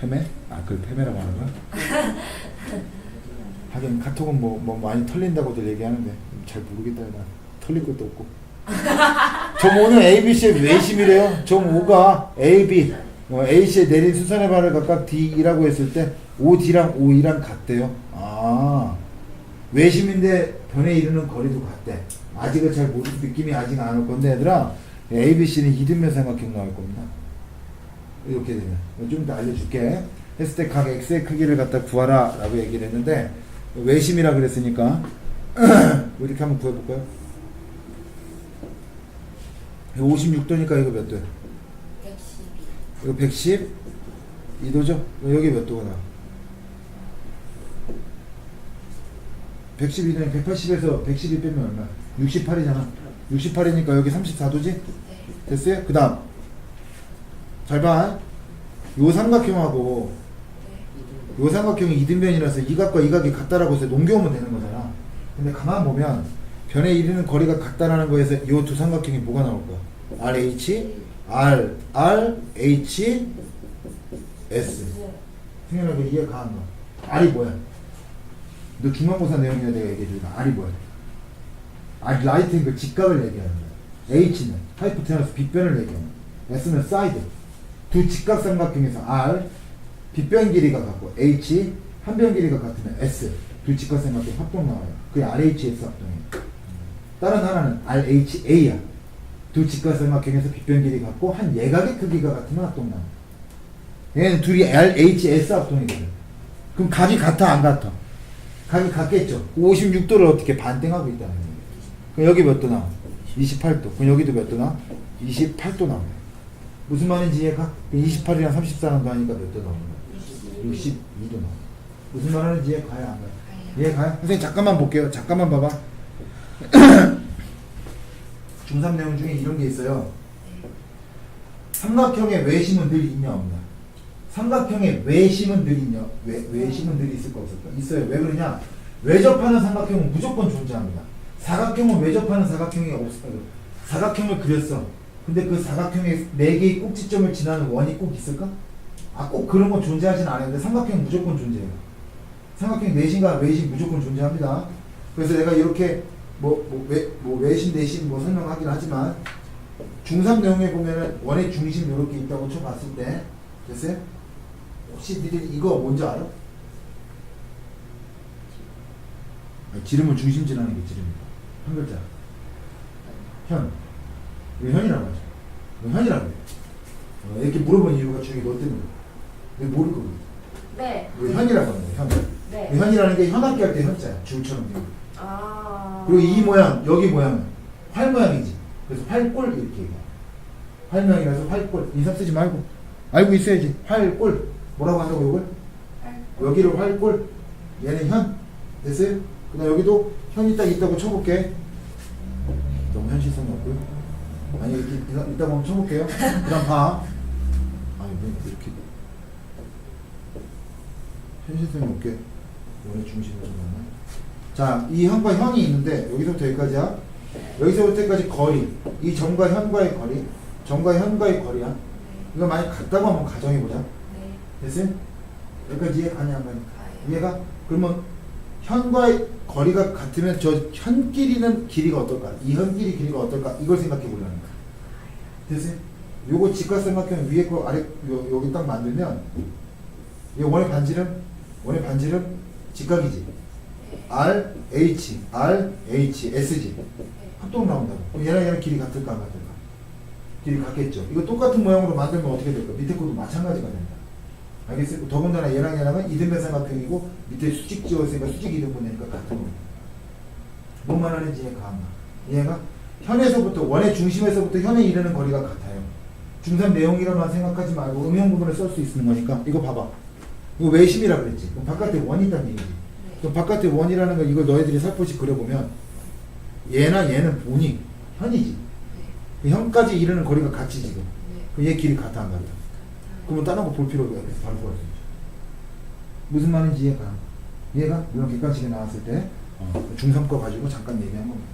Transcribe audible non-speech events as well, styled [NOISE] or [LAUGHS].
패매? 아, 그걸 패매라고 하는 거야? [LAUGHS] 하긴 카톡은 뭐, 뭐 많이 털린다고들 얘기하는데 잘 모르겠다. 나 털릴 것도 없고. 점 5는 ABC의 외심이래요. 점 5가 AB, 어, A씨의 내린 수선의 발을 각각 D라고 했을 때 OD랑 OE랑 같대요. 아, 외심인데 변에 이르는 거리도 같대. 아직은 잘 모르, 느낌이 아직 안 올 건데 얘들아, ABC는 이등변 삼각형 나올 겁니다. 이렇게 되면 좀 이따 알려줄게 했을 때 각 x의 크기를 갖다 구하라 라고 얘기를 했는데 외심이라 그랬으니까 [CLEARS THROAT] 뭐 이렇게 한번 구해볼까요? 이거 56도니까 이거 몇 도야? 112. 이거 110 2도죠? 여기 몇 도가 나와? 112도니 180에서 112 빼면 얼마? 68이잖아 68이니까 여기 34도지? 네. 됐어요? 그 다음 잘 봐. 요 삼각형하고 네. 요 삼각형이 이등변이라서 이 각과 이 각이 같다라고 해서 넘겨오면 되는 거잖아. 근데 가만 보면 변에 이르는 거리가 같다라는 거에서 요두 삼각형이 뭐가 나올 거야? RH, R, R, H, S. 승현아, 그 이해 가한 거. R이 뭐야? 너 중간고사 내용이야 내가 얘기해 줄까? R이 뭐야? R, 라이트 앵글 직각을 얘기하는 거야. H는 하이포테너스 빗변을 얘기하는 거야. S는 사이드. 두 직각 삼각형에서 R, 빗변 길이가 같고 H, 한 변 길이가 같으면 S. 두 직각 삼각형 합동 나와요. 그게 RHS 합동이에요. 다른 하나는 RHA야. 두 직각 삼각형에서 빗변 길이 같고 한 예각의 크기가 같으면 합동 나와요. 얘는 둘이 RHS 합동이거든. 그럼 각이 같아 안 같아? 각이 같겠죠. 56도를 어떻게 반땡하고 있다는 거예요. 그럼 여기 몇 도 나와? 28도. 그럼 여기도 몇 도 나와? 28도 나와요. 무슨 말인지 이해가? 28이랑 34랑 더하니까 몇 도 나오는 거야? 62도 나와. 무슨 말 하는지 이해 가요 안 가요? 이해 가요? 선생님 잠깐만 볼게요. 잠깐만 봐봐. [CLEARS THROAT] 중3 내용 중에 이런 게 있어요. 네. 삼각형의 외심은 늘 있냐 없냐? 삼각형의 외심은 늘 있냐? 외, 외심은 늘 있을까 없을까? 있어요. 왜 그러냐? 외접하는 삼각형은 무조건 존재합니다. 사각형은 외접하는 사각형이 없어요. 사각형을 그렸어. 근데 그 사각형의 네 개의 꼭지점을 지나는 원이 꼭 있을까? 아, 꼭 그런 건 존재하진 않는데 삼각형은 무조건 존재해요. 삼각형 내심과 외심 무조건 존재합니다. 그래서 내가 이렇게 뭐, 뭐, 외, 뭐 외심, 내심 뭐 설명하긴 하지만 중3 내용에 보면은 원의 중심 이렇게 있다고 쳐봤을 때 됐어요? 혹시 니들 이거 뭔지 알아? 아니, 지름을 중심지라는 게 지름이다. 한 글자. 현. 왜 현이라고 하죠? 왜 현이라고 해? 어, 이렇게 물어본 이유가 중에 너 때문에. 왜 모를 거거든. 네. 왜 현이라고 하는 거야, 현. 네. 이 현이라는 게 현악기 할 때 현자야. 줄처럼 되고. 아. 그리고 이 모양, 여기 모양은 활 모양이지. 그래서 활골 이렇게 얘기해. 활 모양이라서 활골. 인사 쓰지 말고. 알고 있어야지. 활골. 뭐라고 한다고 이걸? 여기를 활골. 얘는 현. 됐어요? 그 다음 여기도 현이 딱 있다고 쳐볼게. 너무 현실성이 없고요. 아니, 이렇게 이따, 이따 한번 쳐볼게요. 그 다음 봐. 아니, 왜 이렇게. 현실성이 없게. 원의 중심을 좀 하나. 자, 이 현과 현이 있는데 여기서부터 여기까지야. 여기서부터 여기까지 거리. 이 점과 현과의 거리. 점과 현과의 거리야. 이거 만약 같다고 한번 가정해 보자. 네. 됐어요? 여기까지 이해 가냐 안 가냐? 가요. 이해가? 그러면 현과의 거리가 같으면 저 현끼리는 길이가 어떨까? 이 현끼리 길이가 어떨까? 이걸 생각해 보려는 거야. 됐어요? 요거 직각삼각형 위에 거 아래 요, 여기 딱 만들면 이 원의 반지름 원의 반지름 직각이지. 네. R, H, R, H, S지. 네. 합동 나온다고. 얘랑 얘랑 길이 같을까 안 같을까? 길이 같겠죠. 이거 똑같은 모양으로 만들면 어떻게 될까? 밑에 것도 마찬가지가 된다. 알겠어요? 더군다나 얘랑 얘랑은 이등변 삼각형이고 밑에 수직 지어있으니까 수직 이등분이니까 같은 거예요. 뭔 말하는지 이해가 안 가. 이해가? 현에서부터 원의 중심에서부터 현에 이르는 거리가 같아요. 중3 내용이라만 생각하지 말고 음형 부분을 쓸 수 있는 거니까 이거 봐봐. 이거 외심이라 그랬지. 그럼 바깥에 원이 있다는 얘기지. 네. 그럼 바깥에 원이라는 거 이걸 너희들이 살포시 그려보면 얘나 얘는 본이 현이지. 네. 그 현까지 이르는 거리가 같이 지금. 네. 그럼 얘 길이 같아 안 같아? 그러면 다른 거 볼 필요가 없어. 바로 있죠. 무슨 말인지 이해가? 이해가? 이런 객관식에 나왔을 때 어, 중3 거 가지고 잠깐 얘기한 겁니다.